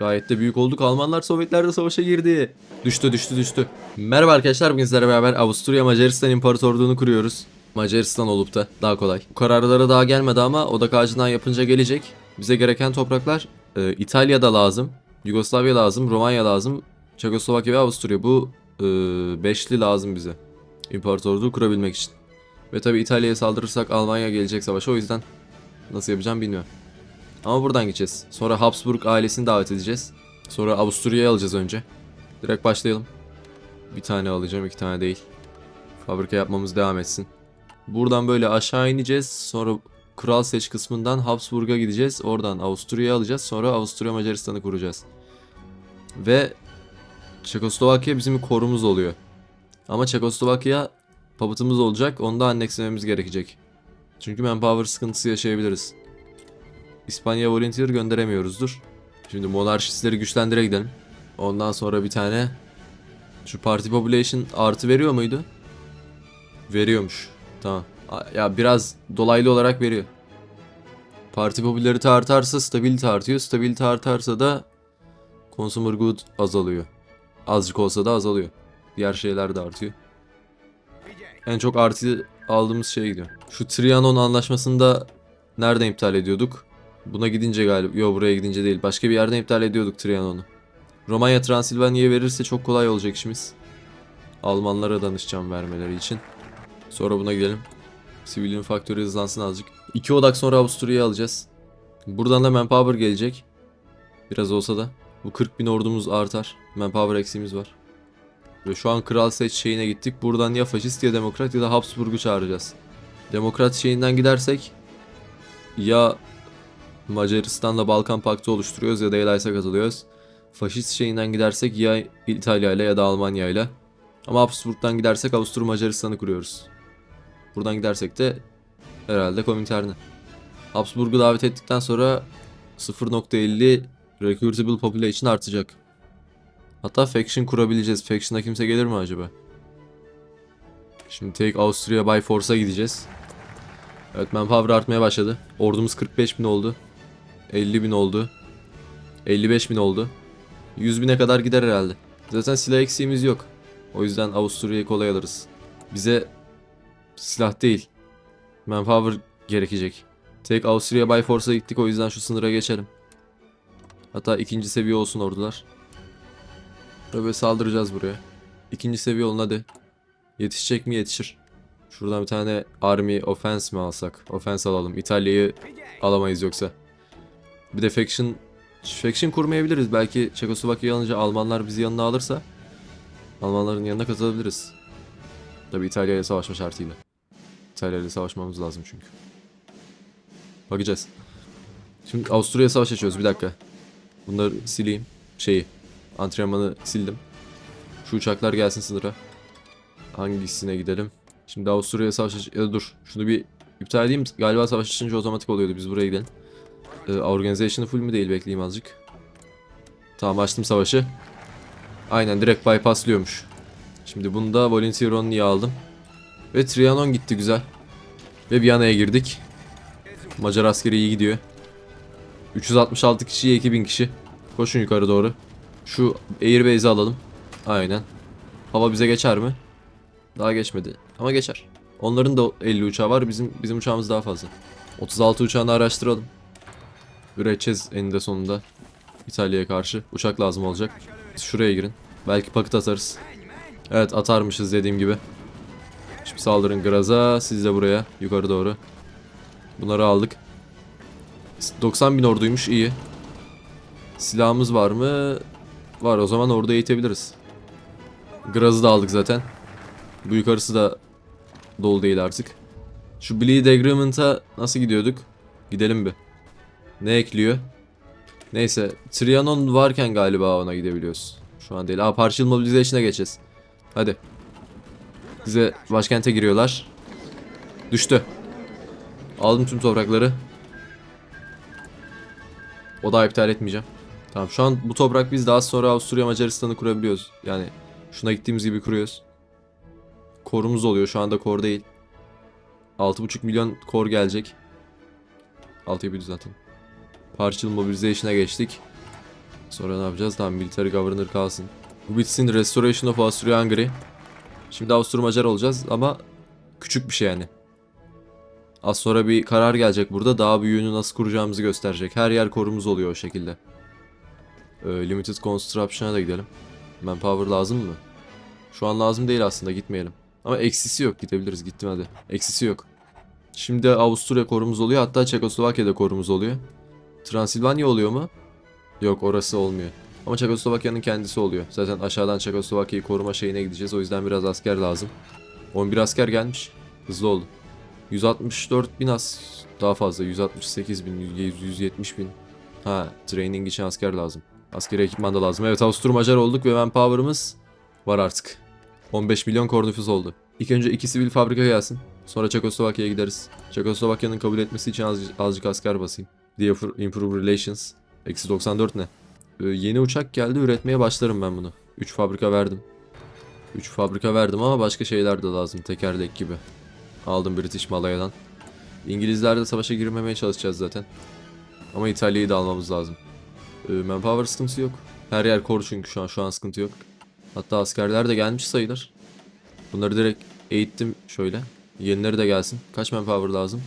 Gayet de büyük olduk. Almanlar Sovyetlerle savaşa girdi. Düştü düştü düştü. Merhaba arkadaşlar bugün sizlerle beraber Avusturya Macaristan İmparatorluğunu kuruyoruz. Macaristan olup da daha kolay. Bu kararlara daha gelmedi ama odak ağacından yapınca gelecek. Bize gereken topraklar e, İtalya'da lazım. Yugoslavya lazım. Romanya lazım. Çekoslovakya ve Avusturya. Bu e, beşli lazım bize. İmparatorluğu kurabilmek için. Ve tabi İtalya'ya saldırırsak Almanya gelecek savaşa o yüzden nasıl yapacağım bilmiyorum. Ama buradan gideceğiz. Sonra Habsburg ailesini davet edeceğiz. Sonra Avusturya'yı alacağız önce. Direkt başlayalım. Bir tane alacağım, iki tane değil. Fabrika yapmamız devam etsin. Buradan böyle aşağı ineceğiz. Sonra Kral Seç kısmından Habsburg'a gideceğiz. Oradan Avusturya'yı alacağız. Sonra Avusturya Macaristan'ı kuracağız. Ve Çekoslovakya bizim korumuz oluyor. Ama Çekoslovakya papıtımız olacak. Onu da annekslememiz gerekecek. Çünkü manpower sıkıntısı yaşayabiliriz. İspanya volunteer gönderemiyoruzdur. Şimdi monarşistleri güçlendire gidelim. Ondan sonra bir tane şu party population artı veriyor muydu? Veriyormuş. Tamam. Ya biraz dolaylı olarak veriyor. Parti popülarite artarsa stabilite artıyor. Stabilite artarsa da consumer good azalıyor. Azıcık olsa da azalıyor. Diğer şeyler de artıyor. En çok artı aldığımız şeye gidiyor. Şu Trianon anlaşmasında nereden iptal ediyorduk? Buna gidince galiba. Yo buraya gidince değil. Başka bir yerden iptal ediyorduk Trianon'u. Romanya Transilvanya'ya verirse çok kolay olacak işimiz. Almanlara danışacağım vermeleri için. Sonra buna gidelim. Civilian faktörü hızlansın azıcık. İki odak sonra Avusturya'yı alacağız. Buradan da manpower gelecek. Biraz olsa da. Bu 40 bin ordumuz artar. Manpower eksiğimiz var. Ve şu an kral seç şeyine gittik. Buradan ya faşist ya demokrat ya da Habsburg'u çağıracağız. Demokrat şeyinden gidersek ya Macaristan'la Balkan Paktı oluşturuyoruz ya da Elias'a katılıyoruz. Faşist şeyinden gidersek ya İtalya ile ya da Almanya ile. Ama Habsburg'dan gidersek Avusturya Macaristan'ı kuruyoruz. Buradan gidersek de herhalde Komintern'i. Habsburg'u davet ettikten sonra 0.50 recruitable population artacak. Hatta faction kurabileceğiz. Faction'a kimse gelir mi acaba? Şimdi Take Austria by Force'a gideceğiz. Evet manpower artmaya başladı. Ordumuz 45 bin oldu. 50 bin oldu. 55 bin oldu. 100 bine kadar gider herhalde. Zaten silah eksiğimiz yok. O yüzden Avusturya'yı kolay alırız. Bize silah değil. Manpower gerekecek. Tek Avusturya by Force'a gittik o yüzden şu sınıra geçelim. Hatta ikinci seviye olsun ordular. Böyle saldıracağız buraya. İkinci seviye olun hadi. Yetişecek mi yetişir. Şuradan bir tane Army Offense mi alsak? Offense alalım. İtalya'yı alamayız yoksa. Bir de faction faction kurmayabiliriz. Belki Çekoslovakya'yı alınca Almanlar bizi yanına alırsa Almanların yanına katılabiliriz. Tabi İtalya ile savaşma şartıyla. İtalya ile savaşmamız lazım çünkü. Bakacağız. Şimdi Avusturya savaş açıyoruz bir dakika. Bunları sileyim. Şeyi. Antrenmanı sildim. Şu uçaklar gelsin sınıra. Hangisine gidelim? Şimdi Avusturya'ya savaş aç... Ya dur. Şunu bir iptal edeyim. Galiba savaş açınca otomatik oluyordu. Biz buraya gidelim. Ee, organization'ı full mü değil bekleyeyim azıcık. Tamam açtım savaşı. Aynen direkt bypasslıyormuş. Şimdi bunu da Volunteer Only'yi aldım. Ve Trianon gitti güzel. Ve Viyana'ya girdik. Macar askeri iyi gidiyor. 366 kişiye 2000 kişi. Koşun yukarı doğru. Şu Airbase'i alalım. Aynen. Hava bize geçer mi? Daha geçmedi. Ama geçer. Onların da 50 uçağı var. Bizim bizim uçağımız daha fazla. 36 uçağını araştıralım. Üreteceğiz eninde sonunda. İtalya'ya karşı. Uçak lazım olacak. Siz şuraya girin. Belki paket atarız. Evet atarmışız dediğim gibi. Şimdi saldırın Graz'a. Siz de buraya. Yukarı doğru. Bunları aldık. 90 bin orduymuş. iyi. Silahımız var mı? Var. O zaman orada eğitebiliriz. Graz'ı da aldık zaten. Bu yukarısı da dolu değil artık. Şu Bleed Agreement'a nasıl gidiyorduk? Gidelim bir. Ne ekliyor? Neyse. Trianon varken galiba ona gidebiliyoruz. Şu an değil. Aa Partial Mobilization'a geçeceğiz. Hadi. Bize başkente giriyorlar. Düştü. Aldım tüm toprakları. O da iptal etmeyeceğim. Tamam şu an bu toprak biz daha sonra Avusturya Macaristan'ı kurabiliyoruz. Yani şuna gittiğimiz gibi kuruyoruz. Korumuz oluyor. Şu anda kor değil. 6.5 milyon kor gelecek. 6'yı bir düzeltelim. Partial Mobilization'a geçtik. Sonra ne yapacağız? Tamam military governor kalsın. Bu bitsin. Restoration of Austria-Hungary. Şimdi Avusturya-Macar olacağız ama küçük bir şey yani. Az sonra bir karar gelecek burada. Daha büyüğünü nasıl kuracağımızı gösterecek. Her yer korumuz oluyor o şekilde. Ee, limited Construction'a da gidelim. Manpower lazım mı? Şu an lazım değil aslında gitmeyelim. Ama eksisi yok gidebiliriz gittim hadi. Eksisi yok. Şimdi Avusturya korumuz oluyor hatta Çekoslovakya'da korumuz oluyor. Transilvanya oluyor mu? Yok orası olmuyor. Ama Çekoslovakya'nın kendisi oluyor. Zaten aşağıdan Çekoslovakya'yı koruma şeyine gideceğiz. O yüzden biraz asker lazım. 11 asker gelmiş. Hızlı oldu. 164 bin as daha fazla. 168 bin, 100 170 bin. Ha, training için asker lazım. Askeri ekipman da lazım. Evet Avusturya Macar olduk ve manpower'ımız var artık. 15 milyon kor nüfus oldu. İlk önce iki sivil fabrika gelsin. Sonra Çekoslovakya'ya gideriz. Çekoslovakya'nın kabul etmesi için az, azıcık asker basayım. Diye improve relations. Eksi 94 ne? Ee, yeni uçak geldi üretmeye başlarım ben bunu. 3 fabrika verdim. 3 fabrika verdim ama başka şeyler de lazım tekerlek gibi. Aldım British Malaya'dan. İngilizlerle savaşa girmemeye çalışacağız zaten. Ama İtalya'yı da almamız lazım. Ee, manpower sıkıntısı yok. Her yer kor çünkü şu an şu an sıkıntı yok. Hatta askerler de gelmiş sayılır. Bunları direkt eğittim şöyle. Yenileri de gelsin. Kaç manpower lazım?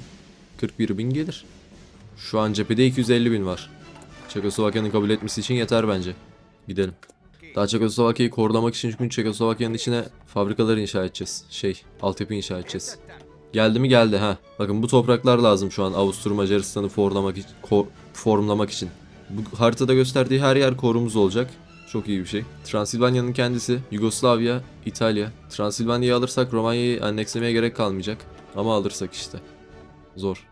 41 bin gelir. Şu an cephede 250 bin var. Çekoslovakya'nın kabul etmesi için yeter bence. Gidelim. Daha Çekoslovakya'yı korulamak için çünkü Çekoslovakya'nın içine fabrikalar inşa edeceğiz. Şey, altyapı inşa edeceğiz. Geldi mi geldi ha. Bakın bu topraklar lazım şu an Avusturya Macaristan'ı formlamak formlamak için. Bu haritada gösterdiği her yer korumuz olacak. Çok iyi bir şey. Transilvanya'nın kendisi, Yugoslavya, İtalya. Transilvanya'yı alırsak Romanya'yı annekslemeye gerek kalmayacak. Ama alırsak işte. Zor.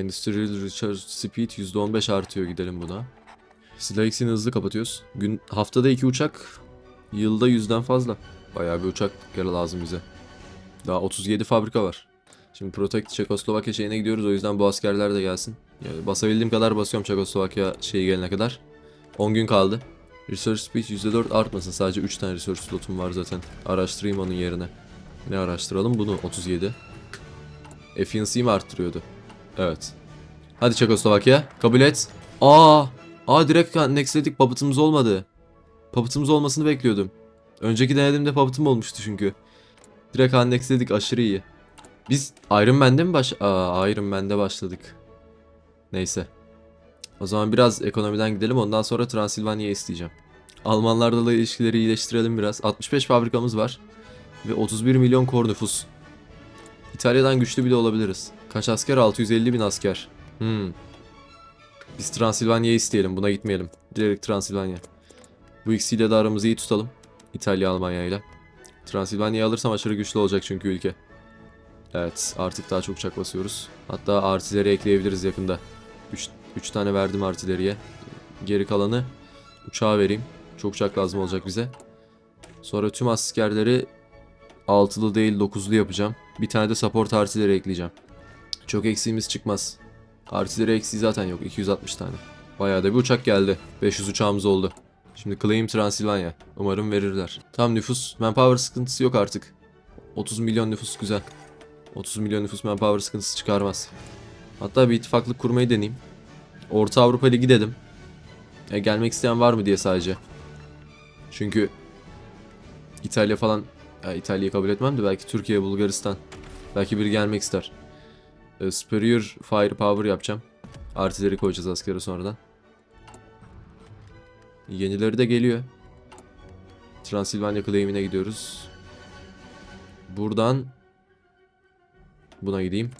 Industrial Recharge Speed %15 artıyor gidelim buna. Silah eksiğini hızlı kapatıyoruz. Gün haftada iki uçak, yılda yüzden fazla. Bayağı bir uçak lazım bize. Daha 37 fabrika var. Şimdi Protect Çekoslovakya şeyine gidiyoruz o yüzden bu askerler de gelsin. Yani basabildiğim kadar basıyorum Çekoslovakya şeyi gelene kadar. 10 gün kaldı. Research Speed %4 artmasın. Sadece 3 tane research slotum var zaten. Araştırayım onun yerine. Ne araştıralım? Bunu 37. Efficiency'yi mi arttırıyordu? Evet. Hadi Çekoslovakya. Kabul et. Aa! Aa direkt nextledik. Puppet'ımız olmadı. Puppet'ımız olmasını bekliyordum. Önceki denediğimde puppet'ım olmuştu çünkü. Direkt annexledik. Aşırı iyi. Biz Iron Man'de mi baş... Aa Iron Man'de başladık. Neyse. O zaman biraz ekonomiden gidelim. Ondan sonra Transilvanya'ya isteyeceğim. Almanlarla da ilişkileri iyileştirelim biraz. 65 fabrikamız var. Ve 31 milyon kor nüfus. İtalya'dan güçlü bile olabiliriz. Kaç asker? 650 bin asker. Hmm. Biz Transilvanya'yı isteyelim. Buna gitmeyelim. Direkt Transilvanya. Bu ikisiyle de aramızı iyi tutalım. İtalya, Almanya ile. Transilvanya'yı alırsam aşırı güçlü olacak çünkü ülke. Evet artık daha çok uçak basıyoruz. Hatta artileri ekleyebiliriz yakında. 3 3 tane verdim artileriye. Geri kalanı uçağa vereyim. Çok uçak lazım olacak bize. Sonra tüm askerleri altılı değil dokuzlu yapacağım. Bir tane de support artileri ekleyeceğim. Çok eksiğimiz çıkmaz. Artileri eksiği zaten yok. 260 tane. Bayağı da bir uçak geldi. 500 uçağımız oldu. Şimdi Claim Transilvanya. Umarım verirler. Tam nüfus. Manpower sıkıntısı yok artık. 30 milyon nüfus güzel. 30 milyon nüfus manpower sıkıntısı çıkarmaz. Hatta bir ittifaklık kurmayı deneyeyim. Orta Avrupa Ligi dedim. E, gelmek isteyen var mı diye sadece. Çünkü İtalya falan ya İtalya'yı kabul etmem de belki Türkiye, Bulgaristan. Belki biri gelmek ister. E, superior Firepower yapacağım. Artileri koyacağız askere sonradan. Yenileri de geliyor. Transilvanya claim'ine gidiyoruz. Buradan buna gideyim.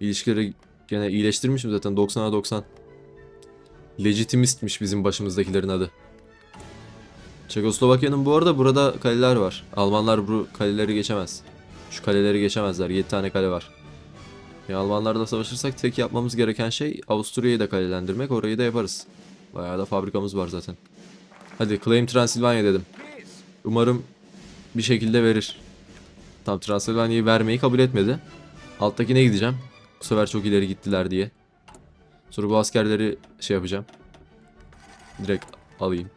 İlişkileri gene iyileştirmişim zaten 90'a 90. Legitimistmiş bizim başımızdakilerin adı. Çekoslovakya'nın bu arada burada kaleler var. Almanlar bu kaleleri geçemez. Şu kaleleri geçemezler. 7 tane kale var. Ya Almanlarla savaşırsak tek yapmamız gereken şey Avusturya'yı da kalelendirmek. Orayı da yaparız. Bayağı da fabrikamız var zaten. Hadi Claim Transilvanya dedim. Umarım bir şekilde verir. Tam Transilvanya'yı vermeyi kabul etmedi. Alttakine gideceğim. Bu sefer çok ileri gittiler diye. Sonra bu askerleri şey yapacağım. Direkt alayım.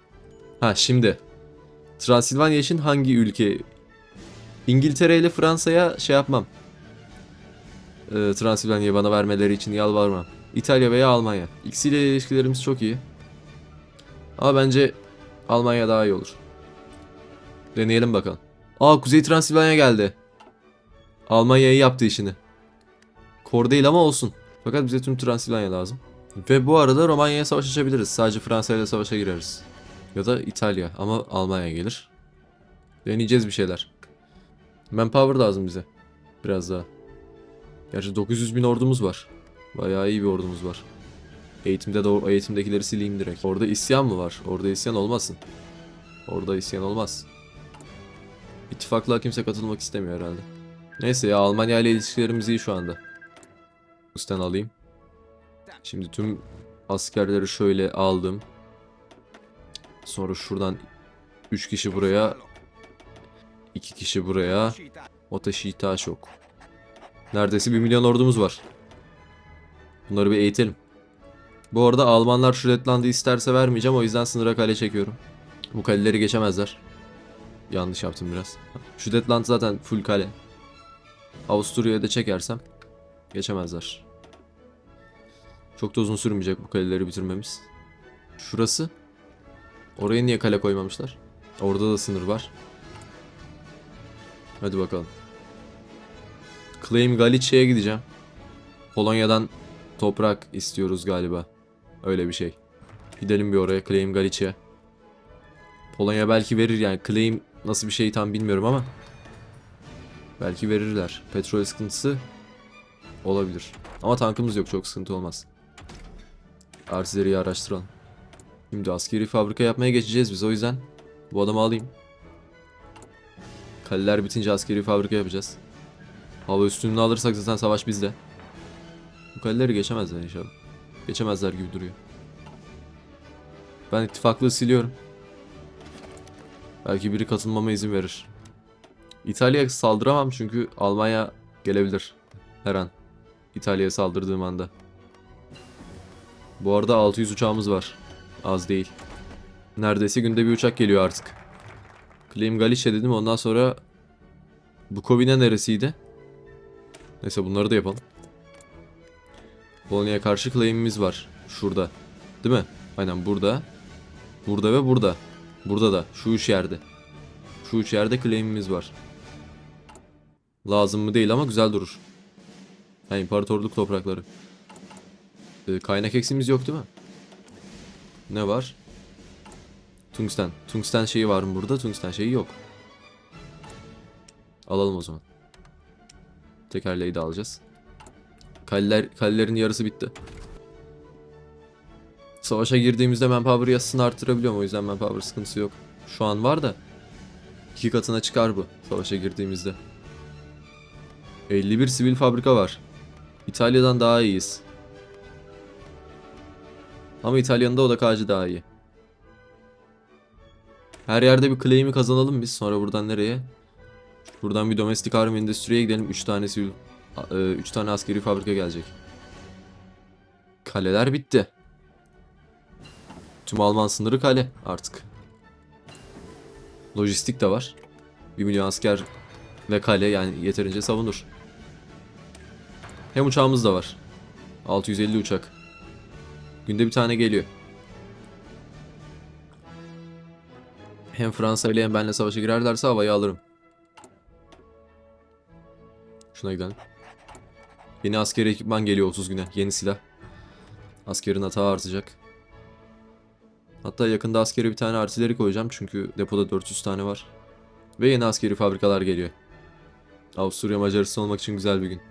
Ha şimdi. Transilvanya için hangi ülke? İngiltere ile Fransa'ya şey yapmam. Ee, Transilvanya'yı bana vermeleri için yalvarmam. İtalya veya Almanya. İkisiyle ilişkilerimiz çok iyi. Ama bence Almanya daha iyi olur. Deneyelim bakalım. Aa Kuzey Transilvanya geldi. Almanya'yı yaptı işini. Kor değil ama olsun. Fakat bize tüm Transilvanya lazım. Ve bu arada Romanya'ya savaş açabiliriz. Sadece Fransa ile savaşa gireriz. Ya da İtalya ama Almanya gelir. Deneyeceğiz bir şeyler. Manpower lazım bize. Biraz daha. Gerçi 900 bin ordumuz var. Bayağı iyi bir ordumuz var. Eğitimde de eğitimdekileri sileyim direkt. Orada isyan mı var? Orada isyan olmasın. Orada isyan olmaz. İttifaklığa kimse katılmak istemiyor herhalde. Neyse ya Almanya ile ilişkilerimiz iyi şu anda. Üstten alayım. Şimdi tüm askerleri şöyle aldım. Sonra şuradan 3 kişi buraya, 2 kişi buraya. Otaşita şok. Neredeyse 1 milyon ordumuz var. Bunları bir eğitelim. Bu arada Almanlar Şudetland'ı isterse vermeyeceğim o yüzden sınıra kale çekiyorum. Bu kaleleri geçemezler. Yanlış yaptım biraz. Şudetland zaten full kale. Avusturya'ya da çekersem geçemezler. Çok da uzun sürmeyecek bu kaleleri bitirmemiz. Şurası. Oraya niye kale koymamışlar? Orada da sınır var. Hadi bakalım. Claim Galicia'ya gideceğim. Polonya'dan toprak istiyoruz galiba. Öyle bir şey. Gidelim bir oraya Claim Galicia. Polonya belki verir yani. Claim nasıl bir şey tam bilmiyorum ama. Belki verirler. Petrol sıkıntısı olabilir. Ama tankımız yok çok sıkıntı olmaz. Artilleriyi araştıralım. Şimdi askeri fabrika yapmaya geçeceğiz biz o yüzden bu adamı alayım. Kaleler bitince askeri fabrika yapacağız. Hava üstünlüğünü alırsak zaten savaş bizde. Bu kaleleri geçemezler inşallah. Geçemezler gibi duruyor. Ben ittifaklığı siliyorum. Belki biri katılmama izin verir. İtalya'ya saldıramam çünkü Almanya gelebilir. Her an. İtalya'ya saldırdığım anda. Bu arada 600 uçağımız var. Az değil. Neredeyse günde bir uçak geliyor artık. Claim Galicia dedim ondan sonra Bukovina neresiydi? Neyse bunları da yapalım. Polonya'ya karşı claim'imiz var. Şurada. Değil mi? Aynen burada. Burada ve burada. Burada da. Şu üç yerde. Şu üç yerde claim'imiz var. Lazım mı değil ama güzel durur. Ha, imparatorluk toprakları. Ee, kaynak eksimiz yok değil mi? Ne var? Tungsten. Tungsten şeyi var mı burada? Tungsten şeyi yok. Alalım o zaman. Tekerleği de alacağız. Kaleler, kalelerin yarısı bitti. Savaşa girdiğimizde manpower yasasını arttırabiliyorum o yüzden manpower sıkıntısı yok. Şu an var da iki katına çıkar bu savaşa girdiğimizde. 51 sivil fabrika var. İtalya'dan daha iyiyiz. Ama İtalya'nın da odakağacı daha iyi. Her yerde bir claim'i kazanalım biz. Sonra buradan nereye? Buradan bir domestic army endüstriye gidelim. 3 tane sivil 3 tane askeri fabrika gelecek. Kaleler bitti. Tüm Alman sınırı kale artık. Lojistik de var. 1 milyon asker ve kale yani yeterince savunur. Hem uçağımız da var. 650 uçak. Günde bir tane geliyor. Hem Fransa ile hem benle savaşa girerlerse havayı alırım. Şuna gidelim. Yeni askeri ekipman geliyor 30 güne. Yeni silah. Askerin hata artacak. Hatta yakında askeri bir tane artileri koyacağım çünkü depoda 400 tane var. Ve yeni askeri fabrikalar geliyor. Avusturya Macaristan olmak için güzel bir gün.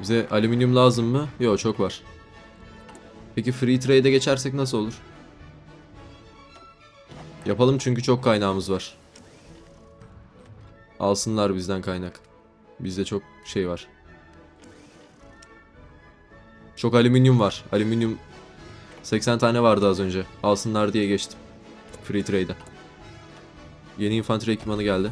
Bize alüminyum lazım mı? Yok çok var. Peki free trade'e geçersek nasıl olur? Yapalım çünkü çok kaynağımız var. Alsınlar bizden kaynak. Bizde çok şey var. Çok alüminyum var. Alüminyum 80 tane vardı az önce. Alsınlar diye geçtim. Free trade'e. Yeni infantry ekipmanı geldi.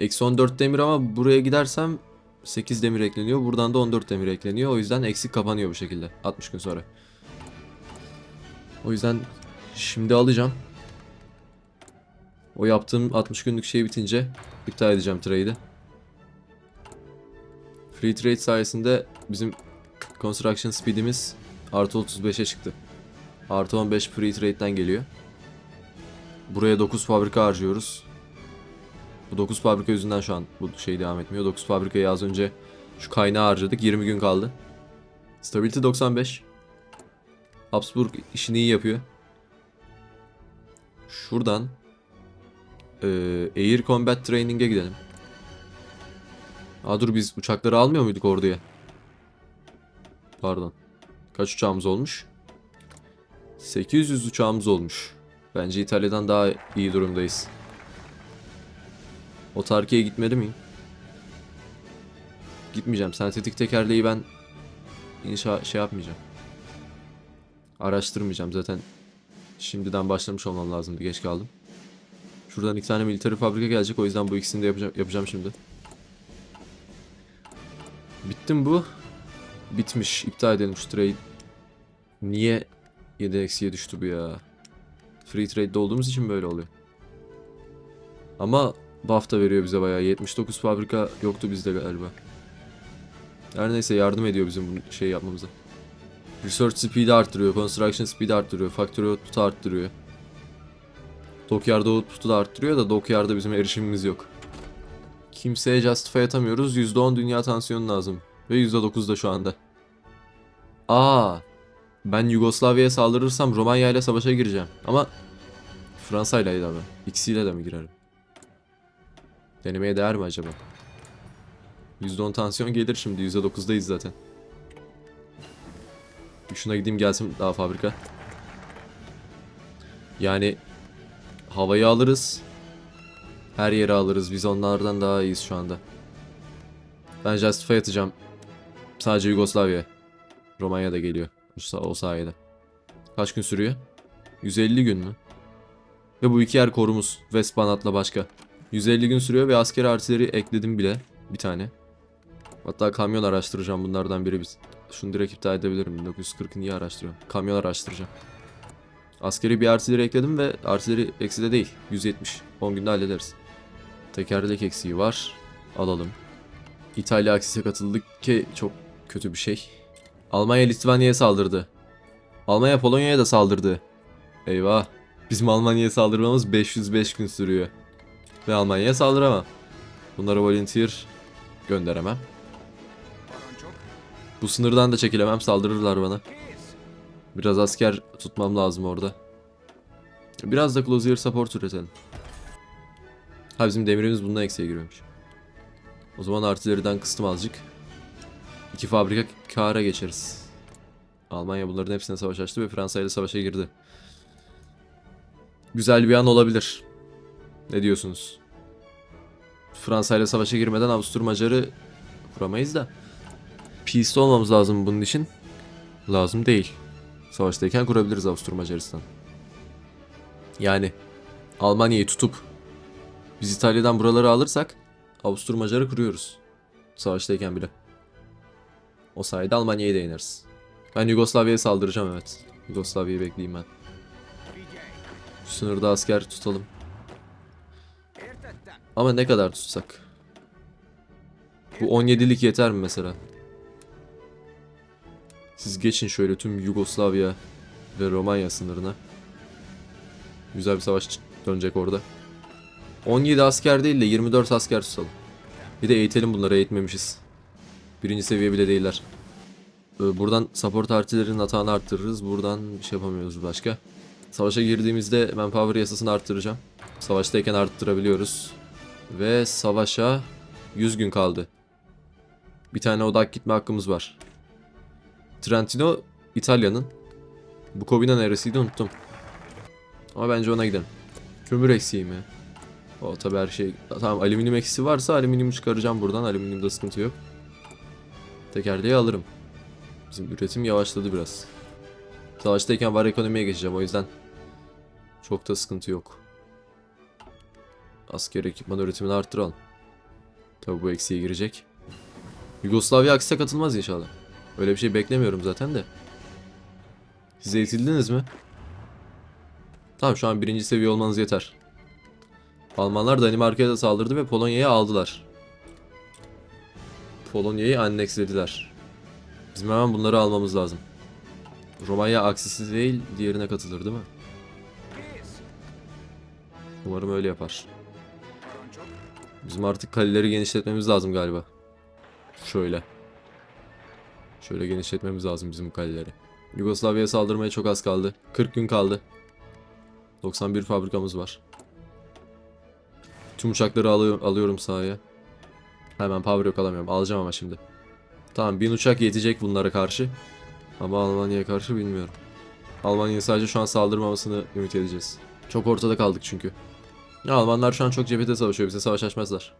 Eksi 14 demir ama buraya gidersem 8 demir ekleniyor. Buradan da 14 demir ekleniyor. O yüzden eksik kapanıyor bu şekilde. 60 gün sonra. O yüzden şimdi alacağım. O yaptığım 60 günlük şey bitince iptal edeceğim trade'i. Free trade sayesinde bizim construction speed'imiz Artı 35'e çıktı. Artı 15 free trade'den geliyor. Buraya 9 fabrika harcıyoruz. Bu 9 fabrika yüzünden şu an bu şey devam etmiyor. 9 fabrikayı az önce şu kaynağı harcadık. 20 gün kaldı. Stability 95. Habsburg işini iyi yapıyor. Şuradan eee, Air Combat Training'e gidelim. Aa dur biz uçakları almıyor muyduk orduya? Pardon. Kaç uçağımız olmuş? 800 uçağımız olmuş. Bence İtalya'dan daha iyi durumdayız. Otarkiye gitmeli miyim? Gitmeyeceğim. Sentetik tekerleği ben inşa şey yapmayacağım. Araştırmayacağım zaten. Şimdiden başlamış olmam lazımdı. Geç kaldım. Şuradan iki tane military fabrika gelecek. O yüzden bu ikisini de yapacağım, yapacağım şimdi. Bittim bu. Bitmiş. İptal edelim şu trade. Niye 7 eksiye düştü bu ya? Free trade'de olduğumuz için böyle oluyor. Ama buff da veriyor bize bayağı. 79 fabrika yoktu bizde galiba. Her neyse yardım ediyor bizim bu şey yapmamıza. Research speed'i arttırıyor, construction speed'i arttırıyor, factory output'u arttırıyor. Dockyard output'u da arttırıyor da Dockyard'a bizim erişimimiz yok. Kimseye justify atamıyoruz. %10 dünya tansiyonu lazım. Ve %9 da şu anda. Aa, ben Yugoslavya'ya saldırırsam Romanya ile savaşa gireceğim. Ama Fransa ile abi. İkisiyle de mi girerim? Denemeye değer mi acaba? %10 tansiyon gelir şimdi. %9'dayız zaten. Şuna gideyim gelsin daha fabrika. Yani havayı alırız. Her yeri alırız. Biz onlardan daha iyiyiz şu anda. Ben Justify atacağım. Sadece Yugoslavya. Romanya da geliyor. O, sa- o sayede. Kaç gün sürüyor? 150 gün mü? Ve bu iki yer korumuz. Westbanat'la başka. 150 gün sürüyor ve asker artileri ekledim bile. Bir tane. Hatta kamyon araştıracağım bunlardan biri. Biz. Şunu direkt iptal edebilirim. 1940'ı niye araştırıyorum? Kamyon araştıracağım. Askeri bir artileri ekledim ve artileri eksi de değil. 170. 10 günde hallederiz. Tekerlek eksiği var. Alalım. İtalya aksise katıldık ki çok kötü bir şey. Almanya Litvanya'ya saldırdı. Almanya Polonya'ya da saldırdı. Eyvah. Bizim Almanya'ya saldırmamız 505 gün sürüyor. Ve Almanya'ya saldıramam. Bunları volunteer gönderemem. Bu sınırdan da çekilemem saldırırlar bana. Biraz asker tutmam lazım orada. Biraz da close air support üretelim. Ha bizim demirimiz bundan eksiğe giriyormuş. O zaman artilleriden kıstım azıcık. İki fabrika kâra geçeriz. Almanya bunların hepsine savaş açtı ve Fransa ile savaşa girdi. Güzel bir an olabilir. Ne diyorsunuz? Fransa ile savaşa girmeden Avusturya Macar'ı kuramayız da. Peace'de olmamız lazım bunun için. Lazım değil. Savaştayken kurabiliriz Avusturya Macaristan. Yani Almanya'yı tutup biz İtalya'dan buraları alırsak Avusturya Macar'ı kuruyoruz. Savaştayken bile. O sayede Almanya'yı da. Ben Yugoslavya'ya saldıracağım evet. Yugoslavya'yı bekleyeyim ben. Sınırda asker tutalım. Ama ne kadar tutsak? Bu 17'lik yeter mi mesela? Siz geçin şöyle tüm Yugoslavya ve Romanya sınırına. Güzel bir savaş dönecek orada. 17 asker değil de 24 asker tutalım. Bir de eğitelim bunları eğitmemişiz. Birinci seviye bile değiller. Ee, Buradan support artilerinin atağını arttırırız. Buradan bir şey yapamıyoruz başka. Savaşa girdiğimizde manpower yasasını arttıracağım. Savaştayken arttırabiliyoruz. Ve savaşa 100 gün kaldı. Bir tane odak gitme hakkımız var. Trentino İtalya'nın. Bukovina neresiydi unuttum. Ama bence ona gidelim. Kömür eksiği mi? O tabi her şey. Tamam alüminyum eksiği varsa alüminyum çıkaracağım buradan. Alüminyumda sıkıntı yok. Tekerleği alırım. Bizim üretim yavaşladı biraz. Savaştayken var ekonomiye geçeceğim o yüzden. Çok da sıkıntı yok. Asker ekipman üretimini arttıralım. Tabi bu eksiğe girecek. Yugoslavya aksine katılmaz inşallah. Öyle bir şey beklemiyorum zaten de. Siz eğitildiniz mi? Tamam şu an birinci seviye olmanız yeter. Almanlar Danimarka'ya da saldırdı ve Polonya'yı aldılar. Polonya'yı annexlediler. Bizim hemen bunları almamız lazım. Romanya aksisi değil diğerine katılır değil mi? Umarım öyle yapar. Bizim artık kaleleri genişletmemiz lazım galiba. Şöyle. Şöyle genişletmemiz lazım bizim bu kaleleri. Yugoslavya'ya saldırmaya çok az kaldı. 40 gün kaldı. 91 fabrikamız var. Tüm uçakları alıyor, alıyorum sahaya. Hemen power yok alamıyorum. Alacağım ama şimdi. Tamam bin uçak yetecek bunlara karşı. Ama Almanya'ya karşı bilmiyorum. Almanya'ya sadece şu an saldırmamasını ümit edeceğiz. Çok ortada kaldık çünkü. Ya Almanlar şu an çok cephede savaşıyor. Bize savaş açmazlar.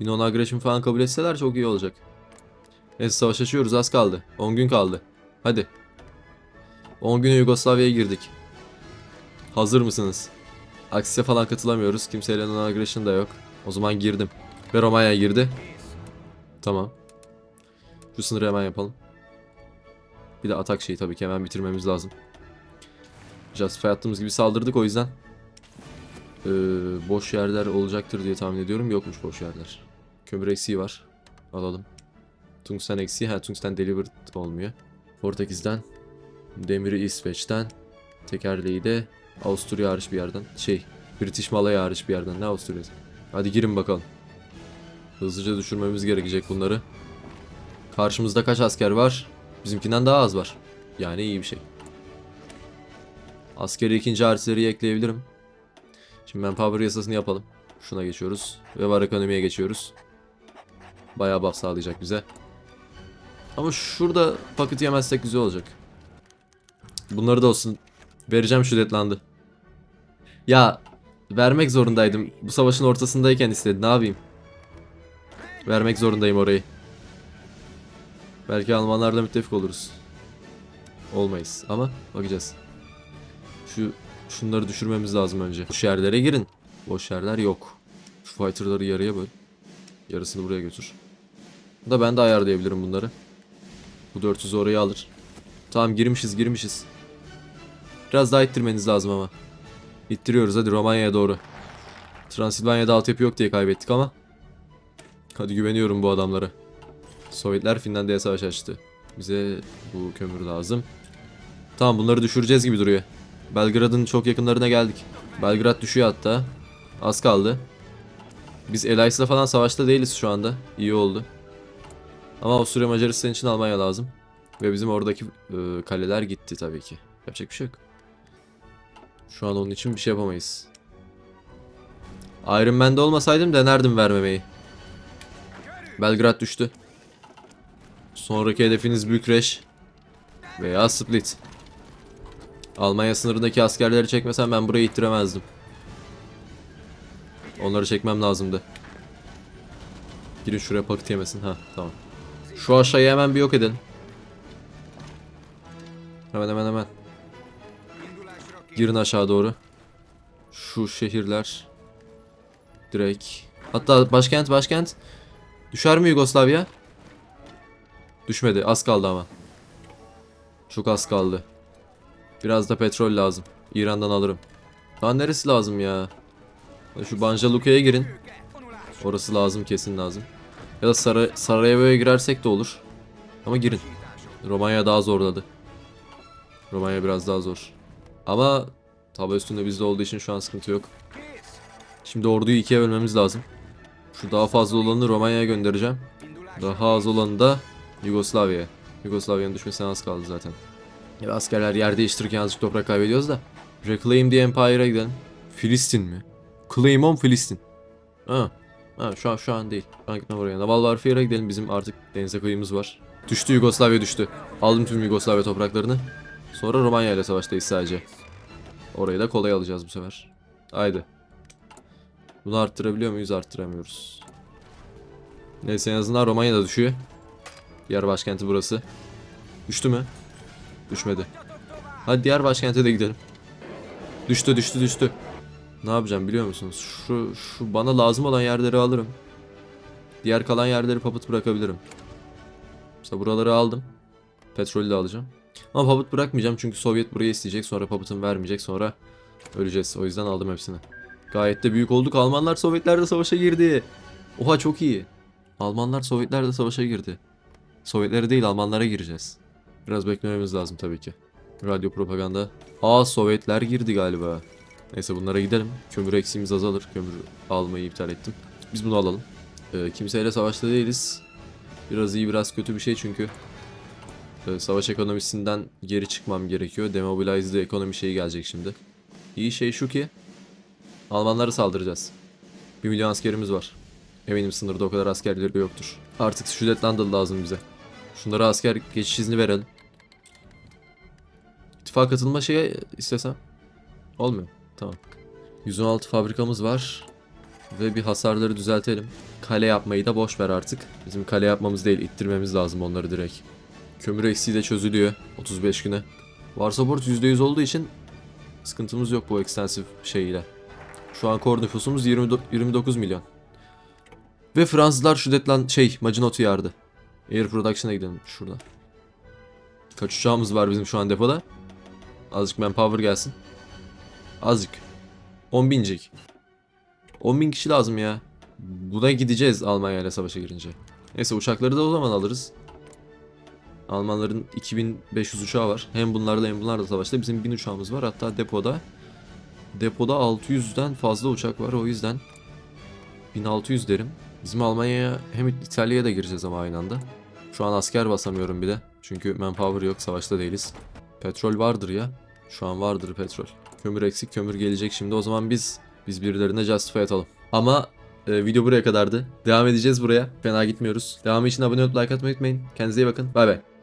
Bir non aggression falan kabul etseler çok iyi olacak. Neyse savaş açıyoruz az kaldı. 10 gün kaldı. Hadi. 10 güne Yugoslavya'ya girdik. Hazır mısınız? Aksis'e falan katılamıyoruz. Kimseyle non aggression da yok. O zaman girdim. Ve Romanya girdi. Tamam. Şu sınırı hemen yapalım. Bir de atak şeyi tabii ki hemen bitirmemiz lazım. Justify attığımız gibi saldırdık o yüzden. Ee, boş yerler olacaktır diye tahmin ediyorum. Yokmuş boş yerler. Kömür eksiği var. Alalım. Tungsten eksiği. Ha tungsten delivered olmuyor. Portekiz'den. Demiri İsveç'ten. Tekerleği de Avusturya hariç bir yerden. Şey British Malaya hariç bir yerden. Ne Avusturya'sı? Hadi girin bakalım. Hızlıca düşürmemiz gerekecek bunları. Karşımızda kaç asker var? Bizimkinden daha az var. Yani iyi bir şey. Askeri ikinci artilleriyi ekleyebilirim. Şimdi ben power yasasını yapalım. Şuna geçiyoruz. Ve var ekonomiye geçiyoruz. Bayağı buff sağlayacak bize. Ama şurada paket yemezsek güzel olacak. Bunları da olsun. Vereceğim şu deadlandı. Ya vermek zorundaydım. Bu savaşın ortasındayken istedi. Ne yapayım? Vermek zorundayım orayı. Belki Almanlarla müttefik oluruz. Olmayız ama bakacağız. Şu şunları düşürmemiz lazım önce. Boş yerlere girin. Boş yerler yok. Şu fighter'ları yarıya böl. Yarısını buraya götür. Da ben de ayarlayabilirim bunları. Bu 400 oraya alır. Tamam girmişiz girmişiz. Biraz daha ittirmeniz lazım ama. İttiriyoruz hadi Romanya'ya doğru. Transilvanya'da altyapı yok diye kaybettik ama. Hadi güveniyorum bu adamlara. Sovyetler Finlandiya'ya savaş açtı. Bize bu kömür lazım. Tamam bunları düşüreceğiz gibi duruyor. Belgrad'ın çok yakınlarına geldik. Belgrad düşüyor hatta. Az kaldı. Biz Elias'la falan savaşta değiliz şu anda. İyi oldu. Ama Avusturya Macaristan için Almanya lazım. Ve bizim oradaki e, kaleler gitti tabii ki. Yapacak bir şey yok. Şu an onun için bir şey yapamayız. Iron Man'de olmasaydım denerdim vermemeyi. Belgrad düştü. Sonraki hedefiniz Bükreş veya Split. Almanya sınırındaki askerleri çekmesem ben burayı ittiremezdim. Onları çekmem lazımdı. Girin şuraya paket yemesin. Ha tamam. Şu aşağıya hemen bir yok edin. Hemen hemen hemen. Girin aşağı doğru. Şu şehirler. Direkt. Hatta başkent başkent. Düşer mi Yugoslavya? Düşmedi. Az kaldı ama. Çok az kaldı. Biraz da petrol lazım. İran'dan alırım. Daha neresi lazım ya? Şu Banja Luka'ya girin. Orası lazım kesin lazım. Ya da Sara Sarajevo'ya girersek de olur. Ama girin. Romanya daha zorladı. Romanya biraz daha zor. Ama tabi üstünde bizde olduğu için şu an sıkıntı yok. Şimdi orduyu ikiye bölmemiz lazım. Şu daha fazla olanı Romanya'ya göndereceğim. Daha az olanı da Yugoslavya'ya. Yugoslavya'nın düşmesine az kaldı zaten. Ya askerler yer değiştirirken azıcık toprak kaybediyoruz da. Reclaim the Empire'a gidelim. Filistin mi? Claim on Filistin. Ha. Ha şu an şu an değil. Şu an gitmem oraya. Naval Warfare'a gidelim. Bizim artık denize kıyımız var. Düştü Yugoslavya düştü. Aldım tüm Yugoslavya topraklarını. Sonra Romanya ile savaştayız sadece. Orayı da kolay alacağız bu sefer. Haydi. Bunu arttırabiliyor muyuz? Arttıramıyoruz. Neyse en azından Romanya da düşüyor. Diğer başkenti burası. Düştü mü? Düşmedi. Hadi diğer başkente de gidelim. Düştü düştü düştü. Ne yapacağım biliyor musunuz? Şu, şu bana lazım olan yerleri alırım. Diğer kalan yerleri papıt bırakabilirim. Mesela buraları aldım. Petrolü de alacağım. Ama papıt bırakmayacağım çünkü Sovyet burayı isteyecek. Sonra papıtın vermeyecek. Sonra öleceğiz. O yüzden aldım hepsini. Gayet de büyük olduk. Almanlar Sovyetlerle savaşa girdi. Oha çok iyi. Almanlar Sovyetlerle savaşa girdi. Sovyetlere değil Almanlara gireceğiz. Biraz beklememiz lazım tabii ki. Radyo propaganda. Aa Sovyetler girdi galiba. Neyse bunlara gidelim. Kömür eksiğimiz azalır. Kömür almayı iptal ettim. Biz bunu alalım. Ee, kimseyle savaşta değiliz. Biraz iyi biraz kötü bir şey çünkü. Ee, savaş ekonomisinden geri çıkmam gerekiyor. Demobilized ekonomi şeyi gelecek şimdi. İyi şey şu ki Almanlara saldıracağız. 1 milyon askerimiz var. Eminim sınırda o kadar askerleri yoktur. Artık Sudetenland lazım bize. Şunlara asker geçiş izni verelim. İttifak katılma şeye istesem. Olmuyor. Tamam. 116 fabrikamız var. Ve bir hasarları düzeltelim. Kale yapmayı da boş ver artık. Bizim kale yapmamız değil, ittirmemiz lazım onları direkt. Kömür eksiği de çözülüyor 35 güne. Varsaport %100 olduğu için sıkıntımız yok bu ekstensif şeyiyle. Şu an kor nüfusumuz 20 29 milyon. Ve Fransızlar Şudetlan şey Maginot'u yardı. Air Production'a gidelim şurada. Kaç uçağımız var bizim şu an depoda? Azıcık manpower gelsin. Azıcık. 10 bincik. 10 bin kişi lazım ya. Buna gideceğiz Almanya ile savaşa girince. Neyse uçakları da o zaman alırız. Almanların 2500 uçağı var. Hem bunlarla hem bunlarla savaşta. Bizim 1000 uçağımız var. Hatta depoda depoda 600'den fazla uçak var. O yüzden 1600 derim. Bizim Almanya'ya hem İtalya'ya da gireceğiz ama aynı anda. Şu an asker basamıyorum bir de. Çünkü manpower yok. Savaşta değiliz. Petrol vardır ya. Şu an vardır petrol. Kömür eksik. Kömür gelecek şimdi. O zaman biz biz birilerine justify atalım. Ama e, video buraya kadardı. Devam edeceğiz buraya. Fena gitmiyoruz. Devamı için abone olup like atmayı unutmayın. Kendinize iyi bakın. Bay bay.